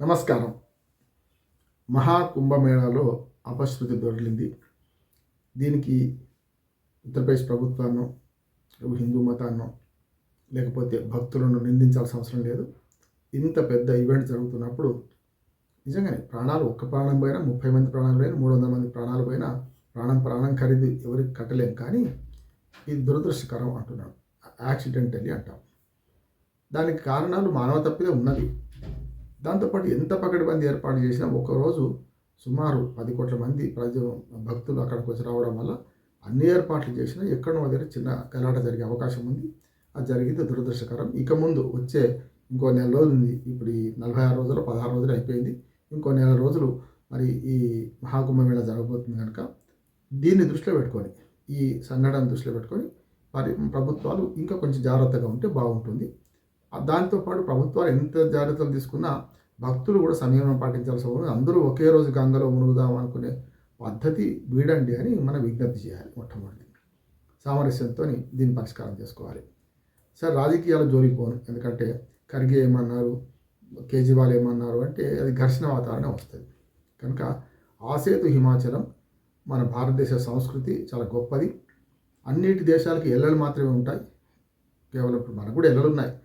నమస్కారం. మహాకుంభమేళాలో అపశృతి దొరికింది. దీనికి ఉత్తరప్రదేశ్ ప్రభుత్వాన్ని హిందూ మతాన్నో లేకపోతే భక్తులను నిందించాల్సిన అవసరం లేదు. ఇంత పెద్ద ఈవెంట్ జరుగుతున్నప్పుడు నిజంగానే ప్రాణాలు ఒక్క ప్రాణం పోయినా ముప్పై మంది ప్రాణాలు పోయినా మూడు వందల మంది ప్రాణాలు పోయినా ప్రాణం ప్రాణం ఖరీదు ఎవరికి కట్టలేం. కానీ ఇది దురదృష్టకరం అంటున్నాను యాక్సిడెంటల్లీ అంటాం. దానికి కారణాలు మానవ తప్పిదే ఉన్నది. దాంతోపాటు ఎంత పకడ్బందీ ఏర్పాటు చేసినా ఒక్కరోజు సుమారు పది కోట్ల మంది ప్రజలు భక్తులు అక్కడికి వచ్చి రావడం వల్ల అన్ని ఏర్పాట్లు చేసినా ఎక్కడో దగ్గర చిన్న గలాట జరిగే అవకాశం ఉంది. అది జరిగింది దురదృష్టకరం. ఇక ముందు వచ్చే ఇంకో నెల రోజులు ఉంది. ఇప్పుడు ఈ నలభై ఆరు రోజులు పదహారు రోజులు అయిపోయింది. ఇంకో నెల రోజులు మరి ఈ మహాకుంభమేళ జరగబోతుంది కనుక దీన్ని దృష్టిలో పెట్టుకొని ఈ సంఘటన దృష్టిలో పెట్టుకొని మరి ప్రభుత్వాలు ఇంకా కొంచెం జాగ్రత్తగా ఉంటే బాగుంటుంది. దాంతోపాటు ప్రభుత్వాలు ఎంత జాగ్రత్తలు తీసుకున్నా భక్తులు కూడా సంయమనం పాటించాల్సి ఉంది అందరూ ఒకే రోజు గంగలో మునుగుదాం అనుకునే పద్ధతి వీడండి అని మనం విజ్ఞప్తి చేయాలి మొట్టమొదటి. సామరస్యంతో దీన్ని పరిష్కారం చేసుకోవాలి. సార్ రాజకీయాల జోలికి పోను. ఎందుకంటే ఖర్గే ఏమన్నారు కేజ్రీవాల్ ఏమన్నారు అంటే అది ఘర్షణ వాతావరణం వస్తుంది. కనుక ఆసేతు హిమాచలం మన భారతదేశ సంస్కృతి చాలా గొప్పది. అన్నిటి దేశాలకి ఎల్లలు మాత్రమే ఉంటాయి. కేవలం ఇప్పుడు మనకు కూడా ఎల్లలు ఉన్నాయి.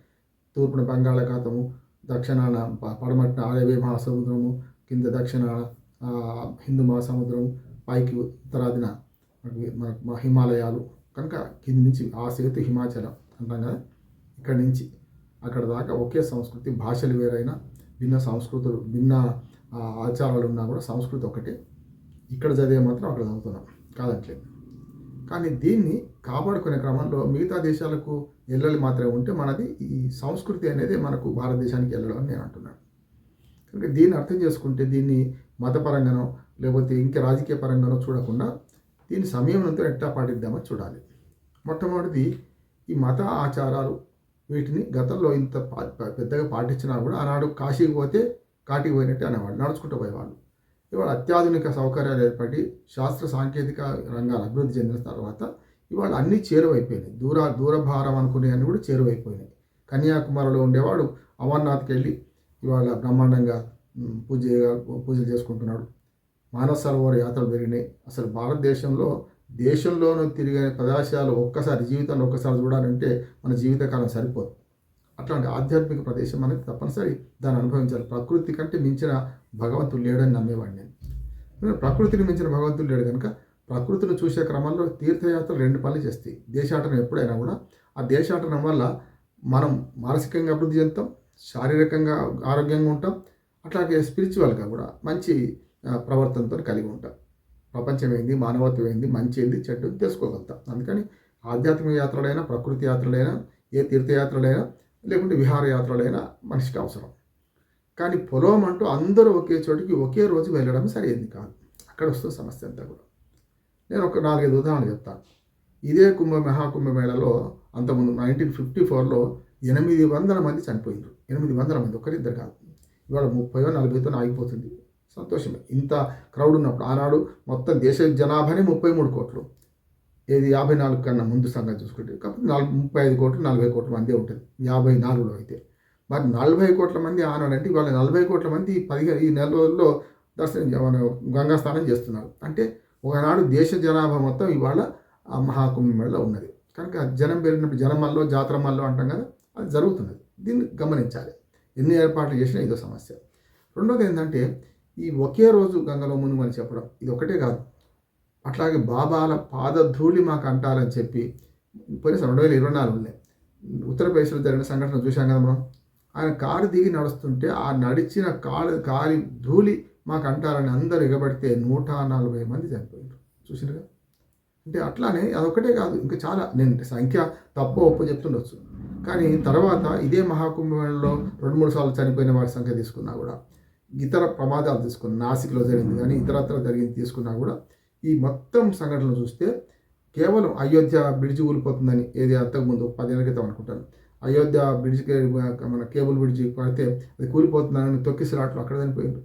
తూర్పున బంగాళాఖాతము దక్షిణాన ప- పడమటిన మహాసముద్రము కింద దక్షిణాన హిందూ మహాసముద్రం పైకి ఉత్తరాదిన మన హిమాలయాలు. కనుక కింది నుంచి ఆ సేతు హిమాచలం అంటాం కదా? ఇక్కడి నుంచి అక్కడ దాకా ఒకే సంస్కృతి భాషలు వేరైనా భిన్న సంస్కృతులు భిన్న ఆచారాలు ఉన్నా కూడా సంస్కృతి ఒకటే ఇక్కడ చదివే మాత్రం అక్కడ చదువుతున్నాం. కాదట్లేదు కానీ దీన్ని కాపాడుకునే క్రమంలో మిగతా దేశాలకు ఇళ్ళలు మాత్రమే ఉంటే మనది ఈ సంస్కృతి అనేది మనకు భారతదేశానికి వెళ్ళడం అని నేను అంటున్నాను. కనుక దీన్ని అర్థం చేసుకుంటే దీన్ని మతపరంగానో లేకపోతే ఇంకా రాజకీయ పరంగానో చూడకుండా దీన్ని సమయంతో ఎట్లా పాటిద్దామో చూడాలి. మొట్టమొదటిది ఈ మత ఆచారాలు వీటిని గతంలో ఇంత పెద్దగా పాటించినా కూడా ఆనాడు కాశీకి పోతే కాటికి పోయినట్టే అనేవాడు నడుచుకుంటూ పోయేవాళ్ళు. ఇవాళ అత్యాధునిక సౌకర్యాలు ఏర్పడి శాస్త్ర సాంకేతిక రంగాలు అభివృద్ధి చెందిన తర్వాత ఇవాళ అన్నీ చేరువైపోయినాయి. దూర దూరభారం అనుకునే అన్నీ కూడా చేరువైపోయినాయి. కన్యాకుమారిలో ఉండేవాడు అమర్నాథ్కి వెళ్ళి ఇవాళ బ్రహ్మాండంగా పూజ పూజలు చేసుకుంటున్నాడు. మానస సరోవర యాత్రలు పెరిగినాయి. అసలు భారతదేశంలో దేశంలోనూ తిరిగే ప్రదేశాలు ఒక్కసారి జీవితంలో ఒక్కసారి చూడాలంటే మన జీవితకాలం సరిపోదు. అట్లాంటి ఆధ్యాత్మిక ప్రదేశం మనకి తప్పనిసరి. దాన్ని అనుభవించాలి. ప్రకృతి కంటే మించిన భగవంతుడు లేడని నమ్మేవాడిని నేను. ప్రకృతిని మించిన భగవంతుడు లేడు కనుక ప్రకృతిని చూసే క్రమంలో తీర్థయాత్రలు రెండు పనులు చేస్తాయి. దేశాటనం ఎప్పుడైనా కూడా. ఆ దేశాటనం వల్ల మనం మానసికంగా అభివృద్ధి చెందుతాం శారీరకంగా ఆరోగ్యంగా ఉంటాం అట్లాగే స్పిరిచువల్గా కూడా మంచి ప్రవర్తనతో కలిగి ఉంటాం. ప్రపంచం ఏంది మానవత్వం ఏంది మంచి ఏంది చెడ్డ తెలుసుకోగలుగుతాం. అందుకని ఆధ్యాత్మిక యాత్రలైనా ప్రకృతి యాత్రలైనా ఏ తీర్థయాత్రలైనా లేకుంటే విహారయాత్రలైనా మనిషికి అవసరం. కానీ పొలం అంటూ అందరూ ఒకే చోటికి ఒకే రోజు వెళ్ళడం సరైంది కాదు. అక్కడ వస్తుంది సమస్య అంతా కూడా. నేను ఒక నాలుగైదు ఉదాహరణలు చెప్తాను ఇదే కుంభ మహాకుంభమేళలో అంతకుముందు నైన్టీన్ ఫిఫ్టీ ఫోర్లో ఎనిమిది వందల మంది చనిపోయిండ్రు ఎనిమిది వందల మంది ఒకరిద్దరు కాదు. ఇవాళ ముప్పయో నలభైతో ఆగిపోతుంది. సంతోషమే. ఇంత క్రౌడ్ ఉన్నప్పుడు ఆనాడు మొత్తం దేశ జనాభానే ముప్పై మూడు కోట్లు. ఏది యాభై నాలుగు కన్నా ముందు సంగతి చూసుకుంటే కాబట్టి నాలుగు ముప్పై ఐదు కోట్లు నలభై కోట్ల మంది ఉంటుంది. యాభై నాలుగులో అయితే. మరి నలభై కోట్ల మంది ఆనాడంటే ఇవాళ నలభై కోట్ల మంది పదిహేను ఈ నెల రోజుల్లో దర్శనం గంగా స్నానం చేస్తున్నారు. అంటే ఒకనాడు దేశ జనాభా మొత్తం ఇవాళ ఆ మహాకుంభమేళలో ఉన్నది. కనుక జనం పెరిగినప్పుడు జనమల్లో జాతరమల్లో అంటాం కదా అది జరుగుతున్నది. దీన్ని గమనించాలి. ఎన్ని ఏర్పాట్లు చేసినా ఇదో సమస్య. రెండోది ఏంటంటే ఈ ఒకే రోజు గంగలో మునుమని చెప్పడం ఇది ఒకటే కాదు. అట్లాగే బాబాల పాదధూళి మాకు అంటారని చెప్పి పోయిన రెండు వేల ఇరవై నాలుగులో ఉత్తరప్రదేశ్లో జరిగిన సంఘటన చూశాం కదా మనం. ఆయన కారు దిగి నడుస్తుంటే ఆ నడిచిన కాలు కాలి ధూళి మాకు అంటారని అందరు ఎగబడితే నూట నలభై మంది చనిపోయారు చూసినగా అంటే అట్లానే అదొక్కటే కాదు ఇంకా చాలా నేను సంఖ్య తప్ప ఒప్పు చెప్తుండొచ్చు. కానీ తర్వాత ఇదే మహాకుంభమేళలో రెండు మూడు సార్లు చనిపోయిన వారి సంఖ్య తీసుకున్నా కూడా ఇతర ప్రమాదాలు తీసుకున్న నాసిక్లో జరిగింది కానీ ఇతరత్ర జరిగింది తీసుకున్నా కూడా ఈ మొత్తం సంఘటనలు చూస్తే కేవలం అయోధ్య బ్రిడ్జి కూలిపోతుందని ఏది అంతకుముందు పదేళ్ళ క్రితం అనుకుంటాను. అయోధ్య బ్రిడ్జికి మన కేబుల్ బ్రిడ్జి పడితే అది కూలిపోతుందని తొక్కిసలాట్లు అక్కడ చనిపోయింది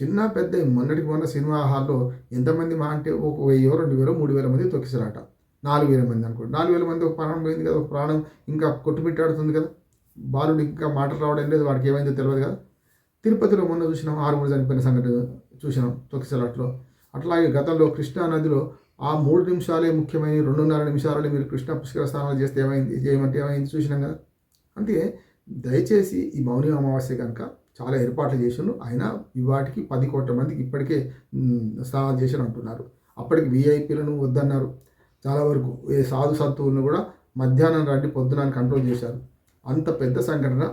చిన్న పెద్ద మొన్నటికి మొన్న సినిమా హాల్లో ఎంతమంది మా అంటే ఒక వెయ్యో రెండు వేలో మూడు వేల మంది తొక్కిసలాట నాలుగు వేల మంది అనుకోండి. నాలుగు వేల మంది ఒక ప్రాణం పోయింది కదా ఒక ప్రాణం ఇంకా కొట్టుమిట్టాడుతుంది కదా. బాలుడు ఇంకా మాటలు రావడం లేదు వాడికి ఏమైందో తెలియదు కదా. తిరుపతిలో మొన్న చూసినాం ఆరుగురు చనిపోయిన సంఘటన చూసినాం తొక్కిసలాట్లో. అట్లాగే గతంలో కృష్ణా నదిలో ఆ మూడు నిమిషాలే ముఖ్యమైన రెండున్నర నిమిషాలే మీరు కృష్ణ పుష్కర స్నానాలు చేస్తే ఏమైంది చేయమంటే ఏమైంది చూసినాం కదా. అంటే దయచేసి ఈ మౌని అమావాస్య కనుక చాలా ఏర్పాట్లు చేసిండు ఆయన వాటికి పది కోట్ల మందికి ఇప్పటికే స్నానాలు చేసి అంటున్నారు. అప్పటికి వీఐపీలను వద్దన్నారు. చాలా వరకు ఏ సాధు సత్తువులను కూడా మధ్యాహ్నం రండి పొద్దున కంట్రోల్ చేశారు. అంత పెద్ద సంఘటన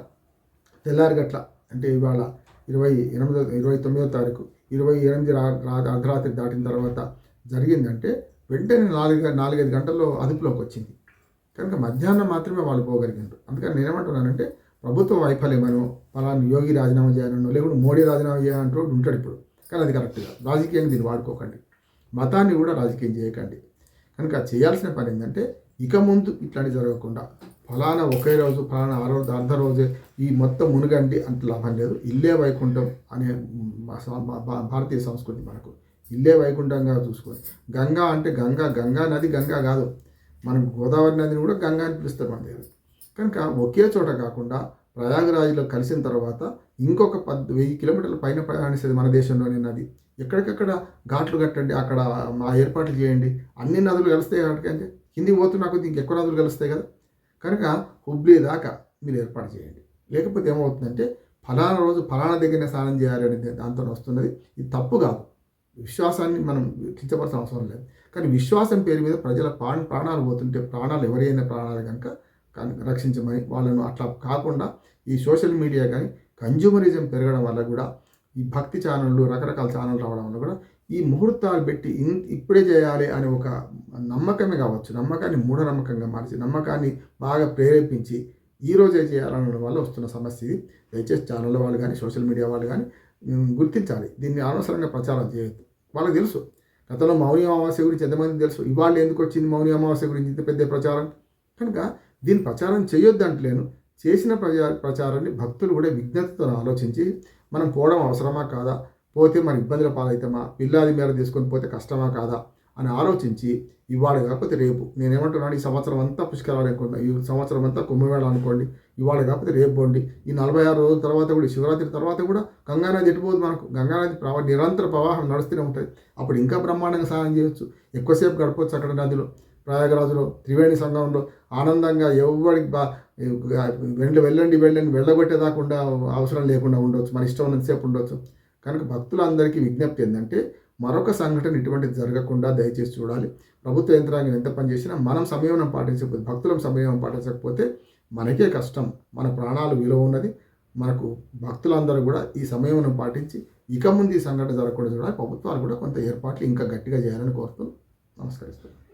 తెల్లారిగట్ల అంటే ఇవాళ ఇరవై ఎనిమిదో ఇరవై తొమ్మిదో తారీఖు ఇరవై ఎనిమిది రా- అర్ధరాత్రి దాటిన తర్వాత జరిగిందంటే వెంటనే నాలుగు నాలుగైదు గంటల్లో అదుపులోకి వచ్చింది కనుక మధ్యాహ్నం మాత్రమే వాళ్ళు పోగలిగారు అందుకని నేనేమంటున్నానంటే ప్రభుత్వ వైఫల్యమనో పలానా యోగి రాజీనామా చేయాలనో లేకుంటే మోడీ రాజీనామా చేయాలంటూ ఉంటాడు ఇప్పుడు. కానీ అది కరెక్ట్గా రాజకీయాన్ని దీన్ని వాడుకోకండి. మతాన్ని కూడా రాజకీయం చేయకండి. కనుక చేయాల్సిన పని ఏంటంటే ఇక ముందు ఇట్లాంటి జరగకుండా ఫలానా ఒకే రోజు ఫలానా ఆ రోజు అర్ధ రోజే ఈ మొత్తం మునుగండి అంత లాభం లేదు. ఇల్లే వైకుంఠం అనే భారతీయ సంస్కృతి మనకు. ఇల్లే వైకుంఠంగా చూసుకొని. గంగా అంటే గంగా గంగా నది గంగా కాదు. మనం గోదావరి నదిని కూడా గంగా అని పిలుస్తారు మన దగ్గర కనుక ఒకే చోట కాకుండా ప్రయాగరాజ్లో కలిసిన తర్వాత ఇంకొక పద్ వెయ్యి కిలోమీటర్ల పైన ప్రయాణిస్తుంది మన దేశంలోని నది. ఎక్కడికక్కడ ఘాట్లు కట్టండి అక్కడ మా ఏర్పాట్లు చేయండి. అన్ని నదులు కలిస్తాయి కాబట్టి కిందికి పోతున్నా కొద్ది ఇంకెక్కువ నదులు కలుస్తాయి కదా. కనుక హుబ్లీ దాకా మీరు ఏర్పాటు చేయండి. లేకపోతే ఏమవుతుందంటే ఫలానా రోజు ఫలానా దగ్గరనే స్నానం చేయాలి అనేది దాంతో వస్తున్నది. ఇది తప్పు కాదు. విశ్వాసాన్ని మనం కించపరచిన అవసరం లేదు. కానీ విశ్వాసం పేరు మీద ప్రజల ప్రాణ ప్రాణాలు పోతుంటే ప్రాణాలు ఎవరైనా ప్రాణాలు కనుక రక్షించమని వాళ్ళను అట్లా కాకుండా ఈ సోషల్ మీడియా కానీ కన్జ్యూమరిజం పెరగడం వల్ల కూడా ఈ భక్తి ఛానళ్ళు రకరకాల ఛానల్ రావడం వల్ల కూడా ఈ ముహూర్తాలు పెట్టి ఇన్ ఇప్పుడే చేయాలి అనే ఒక నమ్మకమే కావచ్చు. నమ్మకాన్ని మూఢనమ్మకంగా మార్చి నమ్మకాన్ని బాగా ప్రేరేపించి ఈ రోజే చేయాలనడం వల్ల వస్తున్న సమస్య ఇది. దయచేసి ఛానల్ వాళ్ళు కానీ సోషల్ మీడియా వాళ్ళు కానీ గుర్తించాలి. దీన్ని అనవసరంగా ప్రచారం చేయొద్దు. వాళ్ళకి తెలుసు. గతంలో మౌని అమావాస్య గురించి ఎంతమంది తెలుసు? ఇవాళ ఎందుకు వచ్చింది మౌని అమావాస్య గురించి ఇంత పెద్ద ప్రచారం? కనుక దీని ప్రచారం చేయొద్దు అంటలేను. చేసిన ప్రజా ప్రచారాన్ని భక్తులు కూడా విజ్ఞతతో ఆలోచించి మనం పోవడం అవసరమా కాదా? పోతే మన ఇబ్బందుల పాలవుతామా పిల్లాది మేర తీసుకొని పోతే కష్టమా కాదా? అని ఆలోచించి ఇవాళ కాకపోతే రేపు. నేనేమంటున్నాను ఈ సంవత్సరం అంతా పుష్కరాలు అనుకోండి. ఈ సంవత్సరం అంతా కుంభమేళ అనుకోండి. ఇవాళ కాకపోతే రేపు పోండి. ఈ నలభై ఆరు రోజుల తర్వాత కూడా శివరాత్రి తర్వాత కూడా గంగానది ఎటుపోదు మనకు. గంగానది ప్రవా నిరంతర ప్రవాహం నడుస్తూనే ఉంటుంది. అప్పుడు ఇంకా బ్రహ్మాండంగా స్నానం చేయొచ్చు. ఎక్కువసేపు గడపవచ్చు అక్కడ నదిలో. ప్రయాగరాజులో త్రివేణి సంఘంలో ఆనందంగా ఎవరికి బా వెళ్ళి వెళ్ళండి వెళ్ళండి వెళ్ళగొట్టేదాకుండా అవసరం లేకుండా ఉండొచ్చు మన ఇష్టం ఉన్నంతసేపు ఉండొచ్చు. కనుక భక్తులందరికీ విజ్ఞప్తి ఏంటంటే మరొక సంఘటన ఇటువంటిది జరగకుండా దయచేసి చూడాలి. ప్రభుత్వ యంత్రాంగం ఎంత పని చేసినా మనం సంయమనం పాటించకపోతే భక్తులం సంయమనం పాటించకపోతే మనకే కష్టం మన ప్రాణాలు విలువ ఉన్నది. మనకు భక్తులందరూ కూడా ఈ సమయం పాటించి ఇక ముందు ఈ సంఘటన జరగకుండా చూడాలి. ప్రభుత్వాలు కూడా కొంత ఏర్పాట్లు ఇంకా గట్టిగా చేయాలని కోరుతూ నమస్కరిస్తున్నాను.